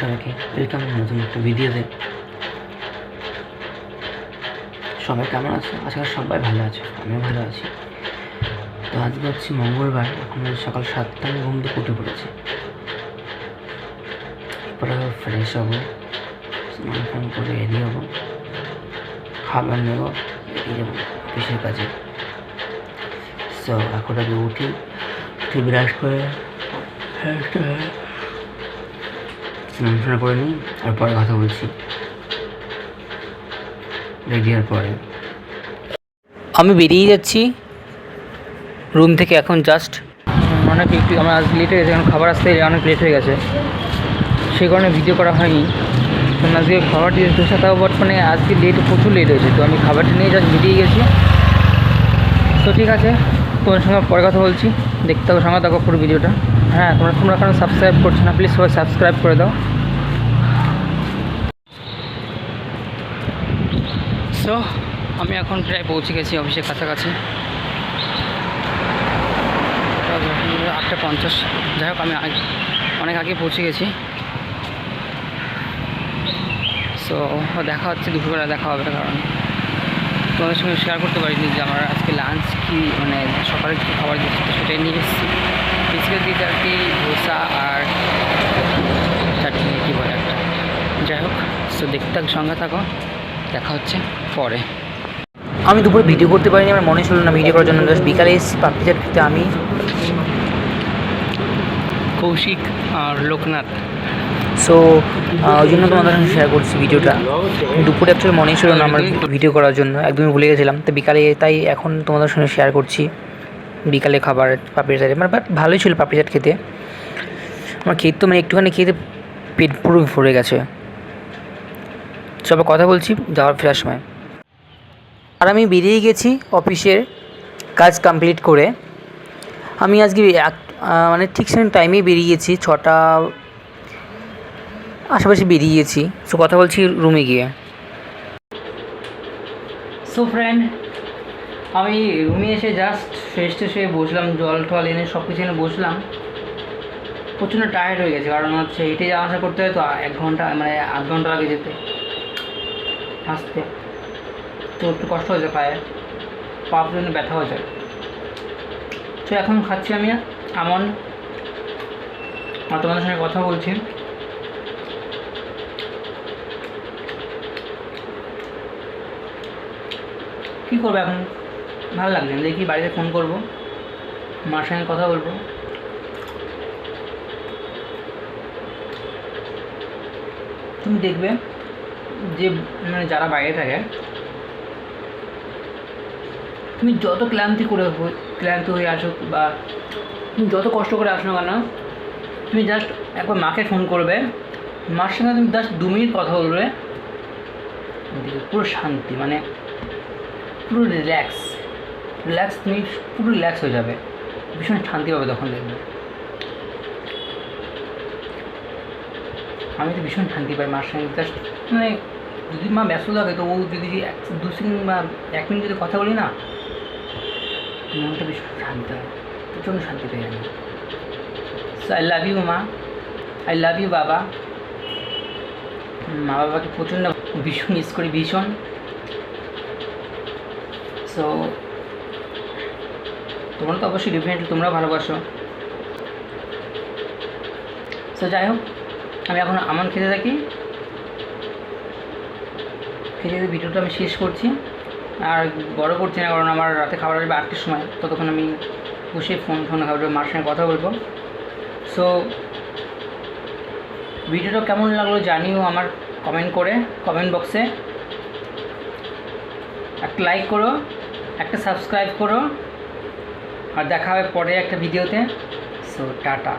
সবাইকে ওয়েলকাম নতুন একটা ভিডিওতে সবাই কেমন আছে? আজকাল সবাই ভালো আছে, আমিও ভালো আছি। তো আজকে হচ্ছে মঙ্গলবার, এখন সকাল সাতটা আমি ঘুম থেকে উঠে পড়েছি। এরপরে ফ্রেশ হব, স্নান ফান করে রেডি হব, খাবার নেব, বেরিয়ে যাব অফিসের কাজে। সো এখন আগে উঠি, উঠে ব্রাশ করে হয়ে স্নান টান করে নিই আর পরে কথা বলছি। রেডি হওয়ার পরে। আমি বেরিয়ে যাচ্ছি। রুম থেকে এখন জাস্ট। অনেক একটু আমার আজ লেট হয়ে গেছে এখন খাবার আসতে অনেক লেট হয়ে গেছে। সেই কারণে ভিডিও করা হয়নি। কারণ আজকে খাবার দিয়ে দোষা তাও বাট মানে আজকে লেট প্রচুর লেট হয়েছে। তো আমি খাবারটা নিয়ে জাস্ট বেরিয়ে গেছি। তো ঠিক আছে। তোমার সঙ্গে পরে কথা বলছি। দেখতে হবে সঙ্গে দেখো পুরো ভিডিওটা। হ্যাঁ তোমরা তোমরা এখন সাবস্ক্রাইব করছ না প্লিজ সবাই সাবস্ক্রাইব করে দাও। সো আমি এখন প্রায় পৌঁছে গেছি অফিসের কাছাকাছি। আটটা পঞ্চাশ। যাই হোক, আমি অনেক আগে পৌঁছে গেছি। সো দেখা হচ্ছে, দুপুরবেলা দেখা হবে কারণ। তোমাদের সঙ্গে শেয়ার করতে পারিনি যে আমার আজকে লাঞ্চ কি মানে সকালে কী খাবার দিচ্ছি সেটাই নিয়ে এসেছি। বিস্কুট দিতে আর কি ধোসা আর চাটনি, কী বলে একটা। যাই হোক সো দেখতে থাক, সঙ্গে থাকো। দেখা হচ্ছে পরে। আমি দুপুরে ভিডিও করতে পারিনি, আমার মনে ছিল না ভিডিও করার জন্য। জাস্ট বিকালে এসেছি, পাপড়ি চাট খেতে আমি। কৌশিক আর লোকনাথ। সো ওই জন্য তোমাদের সঙ্গে শেয়ার করছি ভিডিওটা। দুপুরে অ্যাকচুয়ালি মনেই ছিল না, আমার ভিডিও করার জন্য, একদমই ভুলে গেছিলাম। তো বিকালে তাই এখন তোমাদের সঙ্গে শেয়ার করছি। বিকালে খাবার, পাপড়ি চাট মানে বাট ভালোই ছিল পাপড়ি চাট খেতে। আমার খেতে তো মানে একটুখানি খেতে পেট পুরো ভরে গেছে। সবাই কথা বলছি যাওয়ার ফেরার সময়। আর আমি বেরিয়ে গেছি অফিসের কাজ কমপ্লিট করে। আমি আজকে মানে ঠিক সেম টাইমেই বেরিয়ে গেছি, ছটা আশেপাশে বেরিয়ে গেছি সো কথা বলছি রুমে গিয়ে। সো ফ্রেন্ড আমি রুমে এসে জাস্ট ফ্রেশ ট্রেশ হয়ে বসলাম, জল টল এনে সব কিছু এনে বসলাম। প্রচণ্ড টায়ার্ড হয়ে গেছে, কারণ হচ্ছে হেঁটে যাওয়া আসা করতে হয় তো এক ঘণ্টা মানে আধ ঘণ্টা লাগে যেতে। আসতে। তো একটু কষ্ট হয়ে যায় পায়ে। পা পর্যন্ত ব্যথা হয়ে যায়। তো এখন খাচ্ছি আমি, আমন। আর তোমাদের সঙ্গে কথা বলছি। কী করব এখন? ভালো লাগছে না। দেখি বাড়িতে ফোন করব। মার সঙ্গে কথা বলব। তুমি দেখবে যে মানে যারা বাইরে থাকে, তুমি যত ক্লান্তি করে ক্লান্ত হয়ে আসো বা তুমি যত কষ্ট করে আসো না কেন, তুমি জাস্ট একবার মাকে ফোন করবে। মার সঙ্গে তুমি জাস্ট দু মিনিট কথা বলবে। পুরো শান্তি মানে পুরো রিল্যাক্স রিল্যাক্স তুমি পুরো রিল্যাক্স হয়ে যাবে। ভীষণ শান্তি পাবে তখন দেখবে। আমি তো ভীষণ শান্তি পাই মার সঙ্গে। জাস্ট মানে যদি মা ব্যস্ত থাকে তো ও যদি দু সেকেন্ড বা এক মিনিট যদি কথা বলি না, মনটা ভীষণ শান্তি হয়। প্রচণ্ড শান্তি পাই আমি আই লাভ ইউ মা। আই লাভ ইউ বাবা। মা বাবাকে প্রচণ্ড ভীষণ মিস করি, ভীষণ। সো তোমরা তো অবশ্যই ডেফিনেটলি তোমরাও ভালোবাসো। সো যাই হোক, আমি এখন আমন খেতে থাকি। খেতে খেতে ভিডিওটা আমি শেষ করছি। আর বড় করছি না, কারণ আমার রাতে খাবার আসবে আটটার সময়। ততক্ষণ আমি বসে ফোন ফোন খাবার মার সঙ্গে কথা বলব। সো ভিডিওটা কেমন লাগল জানিও আমার কমেন্ট করে কমেন্ট বক্সে একটা লাইক করো। একটা সাবস্ক্রাইব করো। আর দেখা হবে পরে একটা ভিডিওতে। So tata.